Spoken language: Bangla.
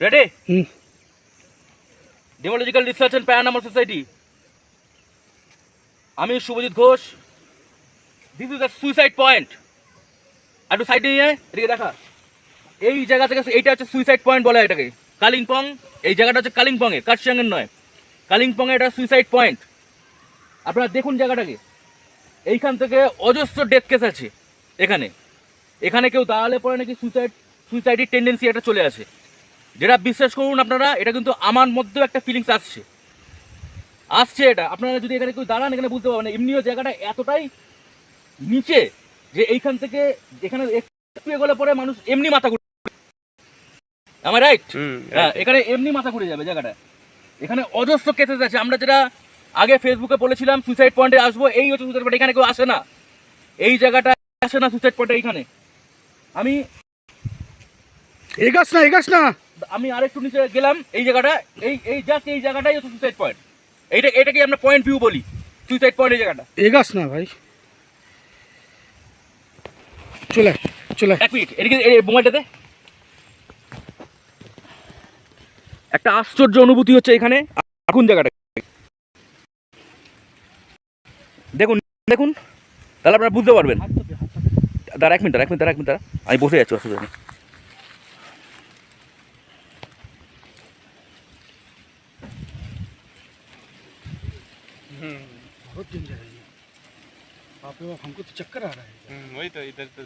Ready hmm. Demonological research and paranormal society আমি Shubhajit Ghosh. This is the suicide point একটু সাইডে নিয়ে এদিকে দেখা। এই জায়গা থেকে এইটা হচ্ছে সুইসাইড পয়েন্ট বলে এটাকে। কালিম্পং এই জায়গাটা হচ্ছে কালিম্পংয়ে কাটসিয়াংয়ের নয়। কালিম্পংয়ে এটা সুইসাইড পয়েন্ট আপনারা দেখুন জায়গাটাকে। এইখান থেকে অজস্র ডেথ কেস আছে এখানে। এখানে কেউ দাঁড়ালে পরে নাকি সুইসাইড সুইসাইডের টেন্ডেন্সি এটা চলে আসে। যেটা বিশ্বাস করুন আপনারা এটা কিন্তু আমার মধ্যেও একটা ফিলিংস আসছে। আসছে এটা। আপনারা যদি এখানে কেউ দাঁড়ান এখানে বুঝতে পারবেন এমনিও জায়গাটা এতটাই নিচে যে এইখান থেকে এখানে একটু এগোলে পরে মানুষ এমনি মাথা ঘুরে আমার রাইট হ্যাঁ এখানে এমনি মাথা ঘুরে যাবে জায়গাটা। এখানে অজস্র কেসেস আছে। আমরা যেটা আগে ফেসবুকে বলেছিলাম সুইসাইড পয়েন্টে আসব এই হচ্ছে সুইসাইড পয়েন্ট এখানে কেউ আসে না। এই জায়গাটা আসে না সুইসাইড পয়েন্টে এইখানে। আমি এগাস না এগাস না। আমি আরেকটু নিচে গেলাম এই জায়গাটা এই এই জাস্ট এই জায়গাটাই হচ্ছে সুইসাইড পয়েন্ট এইটা এটাকে আমরা পয়েন্ট ভিউ বলি সুইসাইড পয়েন্ট এই জায়গাটা। এগাস না ভাই। চলে চলে এক মিনিট এদিকে এই মোবাইলটাতে। একটা আশ্চর্য অনুভূতি হচ্ছে এখানে। এখন জায়গাটা। দেখুন দেখুন তাহলে আপনারা বুঝতে পারবেন। দাঁড়া এক মিনিট দাঁড়া এক মিনিট দাঁড়া এক মিনিট দাঁড়া। আমি বসে যাচ্ছি অসুবিধা নেই। बहुत डेंजर है है आप बाप हमको तो चक्कर आ रहा है। हम्म, वही तो इधर तो